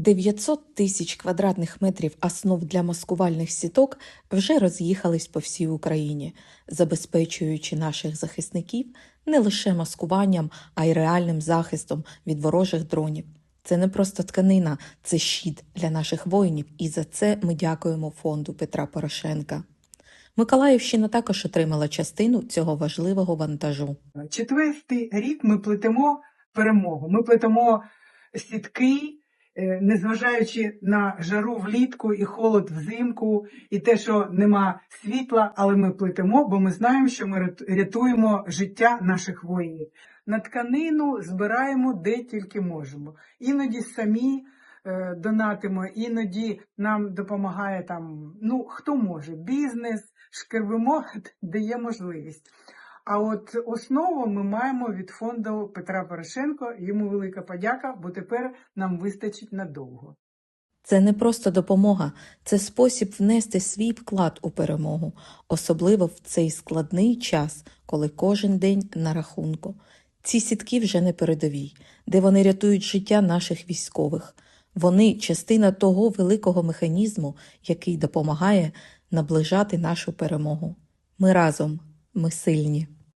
900 тисяч квадратних метрів основ для маскувальних сіток вже роз'їхались по всій Україні, забезпечуючи наших захисників не лише маскуванням, а й реальним захистом від ворожих дронів. Це не просто тканина, це щит для наших воїнів, і за це ми дякуємо фонду Петра Порошенка. Миколаївщина також отримала частину цього важливого вантажу. Четвертий рік ми плетемо перемогу. Ми плетемо сітки, незважаючи на жару влітку і холод взимку, і те, що нема світла, але ми плетемо, бо ми знаємо, що ми рятуємо життя наших воїнів. На тканину збираємо де тільки можемо. Іноді самі е, донатимо, іноді нам допомагає там, ну хто може, бізнес, шкервимо, де є можливість. А от основу ми маємо від фонду Петра Порошенко. Йому велика подяка, бо тепер нам вистачить надовго. Це не просто допомога, це спосіб внести свій вклад у перемогу, особливо в цей складний час, коли кожен день на рахунку. Ці сітки вже не передовій, де вони рятують життя наших військових. Вони частина того великого механізму, який допомагає наближати нашу перемогу. Ми разом, ми сильні.